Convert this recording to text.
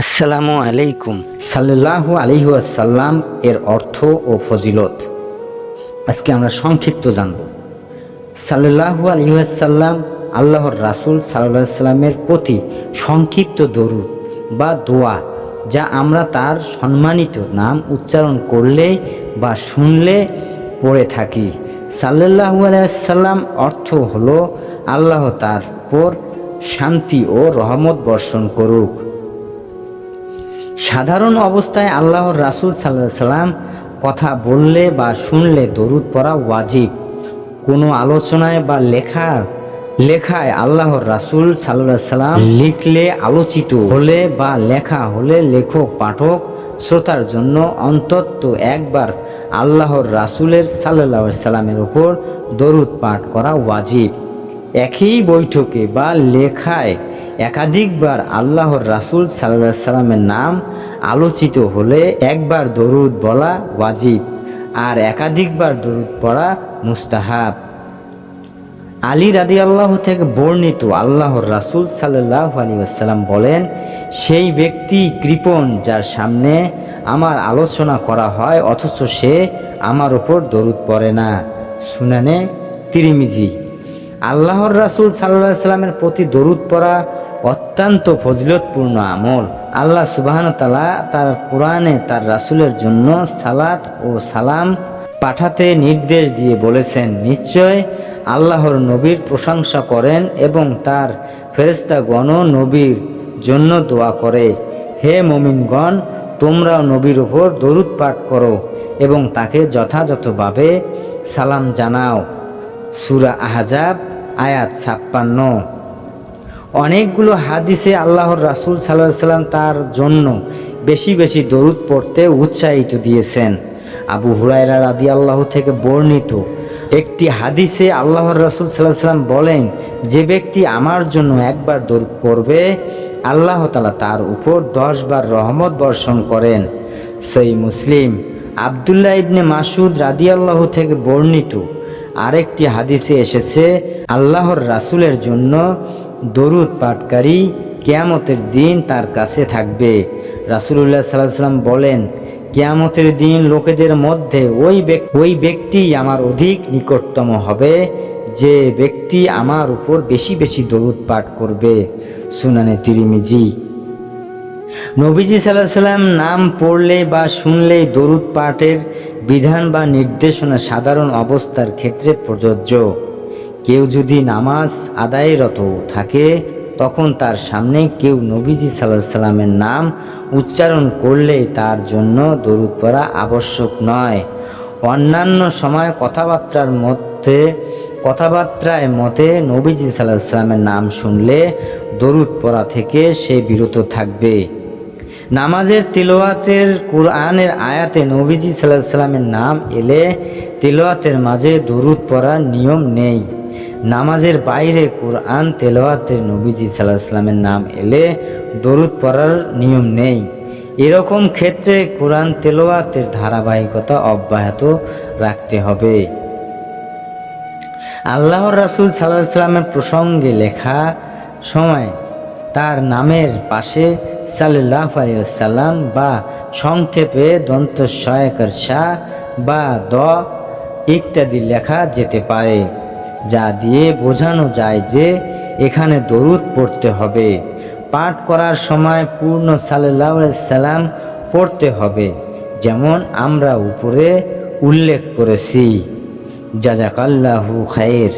আসসালামু আলাইকুম। সাল্লাল্লাহু আলাইহি ওয়াসাল্লাম এর অর্থ ও ফজিলত। আজকে আমরা সংক্ষিপ্ত জানব। সাল্লাল্লাহু আলাইহি ওয়াসাল্লাম আল্লাহর রাসূল আলাইহি সাল্লামের প্রতি সংক্ষিপ্ত দরুদ বা দোয়া যা আমরা তার সম্মানিত নাম উচ্চারণ করলে বা শুনলে পড়ে থাকি। সাল্লাল্লাহু আলাইহি সাল্লাম অর্থ হলো আল্লাহ তার উপর শান্তি ও রহমত বর্ষণ করুক। সাধারণ অবস্থায় আল্লাহর রাসূল সাল্লাহ সাল্লাম কথা বললে বা শুনলে দরুদ পড়া ওয়াজিব। কোনো আলোচনায় বা লেখার লেখায় আল্লাহর রাসূল সাল্লাহ সাল্লাম লিখলে আলোচিত হলে বা লেখা হলে লেখক, পাঠক, শ্রোতার জন্য অন্তত একবার আল্লাহর রাসূলের সাল্লাহ সাল্লামের ওপর দরুদ পাঠ করা ওয়াজিব। একই বৈঠকে বা লেখায় একাধিকবার আল্লাহর রাসূল সাল্লাহ সাল্লামের নাম আলোচিত হলে একবার দরুদ বলা ওয়াজিব আর একাধিকবার দরুদ পড়া মুস্তাহাব। আলী রাদি আল্লাহ থেকে বর্ণিত আল্লাহর রাসূল সাল্লাহ আলী আসসালাম বলেন, সেই ব্যক্তি কৃপণ যার সামনে আমার আলোচনা করা হয়, অথচ সে আমার ওপর দরুদ পড়ে না। শুনানে তিরিমিজি। আল্লাহর রাসূল সাল্লাহ সাল্লামের প্রতি দরুদ পড়া অত্যন্ত ফজিলতপূর্ণ আমল। আল্লাহ সুবাহন তালা তার কোরআনে তার রাসূলের জন্য সালাত ও সালাম পাঠাতে নির্দেশ দিয়ে বলেছেন, নিশ্চয় আল্লাহর নবীর প্রশংসা করেন এবং তার ফেরেস্তাগণ নবীর জন্য দোয়া করে। হে মমিনগণ, তোমরাও নবীর ওপর দরুদ পাঠ করো এবং তাকে যথাযথভাবে সালাম জানাও। সুরা আহজাব, আয়াত ছাপ্পান্ন। অনেকগুলো হাদিসে আল্লাহর রাসূল সাল্লাহ সাল্লাম তার জন্য বেশি বেশি দরুদ পড়তে উৎসাহিত দিয়েছেন। আবু হুরায়রা রাদি আল্লাহ থেকে বর্ণিত একটি হাদিসে আল্লাহর রাসূল সাল্লাহ সাল্লাম বলেন, যে ব্যক্তি আমার জন্য একবার দরুদ পড়বে, আল্লাহ তালা তার উপর দশ বার রহমত বর্ষণ করেন। সেই মুসলিম। আবদুল্লাহ ইবনে মাসুদ রাদি আল্লাহ থেকে বর্ণিত আরেকটি হাদিসে এসেছে, আল্লাহর রাসূলের জন্য দরুদ পাঠকারী কেয়ামতের দিন তার কাছে থাকবে। রাসুলুল্লাহ সাল্লাহ সাল্লাম বলেন, কেয়ামতের দিন লোকেদের মধ্যে ওই ওই ব্যক্তি আমার অধিক নিকটতম হবে, যে ব্যক্তি আমার উপর বেশি বেশি দরুদ পাঠ করবে। সুনানে তিরিমিজি। নবীজি সাল্লাহ সাল্লাম নাম পড়লে বা শুনলেই দরুদ পাঠের বিধান বা নির্দেশনা সাধারণ অবস্থার ক্ষেত্রে প্রযোজ্য। কেউ যদি নামাজ আদায়রত থাকে, তখন তার সামনে কেউ নবীজি সাল্লাহ সাল্লামের নাম উচ্চারণ করলে তার জন্য দরুদ পড়া আবশ্যক নয়। অন্যান্য সময় কথাবার্তার মধ্যে, কথাবার্তায় মতে নবীজি সাল্লাহ সাল্লামের নাম শুনলে দরুদ পড়া থেকে সে বিরত থাকবে। নামাজের তিলোয়াতের কোরআনের আয়াতে নবীজি সাল্লাহ সাল্লামের নাম এলে তিলোয়াতের মাঝে দরুদ পড়ার নিয়ম নেই। নামাজের বাইরে কোরআন তেলোয়াতের নবীজি সাল্লাহ সাল্লামের নাম এলে দরুদ পড়ার নিয়ম নেই। এরকম ক্ষেত্রে কোরআন তেলোয়াতের ধারাবাহিকতা অব্যাহত রাখতে হবে। আল্লাহর রাসূল সাল্লাহ সাল্লামের প্রসঙ্গে লেখা সময়, তার নামের পাশে সাল্লাহ আলিয়াল্লাম বা সংক্ষেপে দন্ত সহায়কার শাহ বা দ ইত্যাদি লেখা যেতে পারে। যা দিয়ে বোঝানো যায় যে এখানে দরুদ পড়তে হবে। পাঠ করার সময় পূর্ণ সাল্লাহ সাল্লাম পড়তে হবে, যেমন আমরা উপরে উল্লেখ করেছি। জাজাকাল্লাহু খায়ের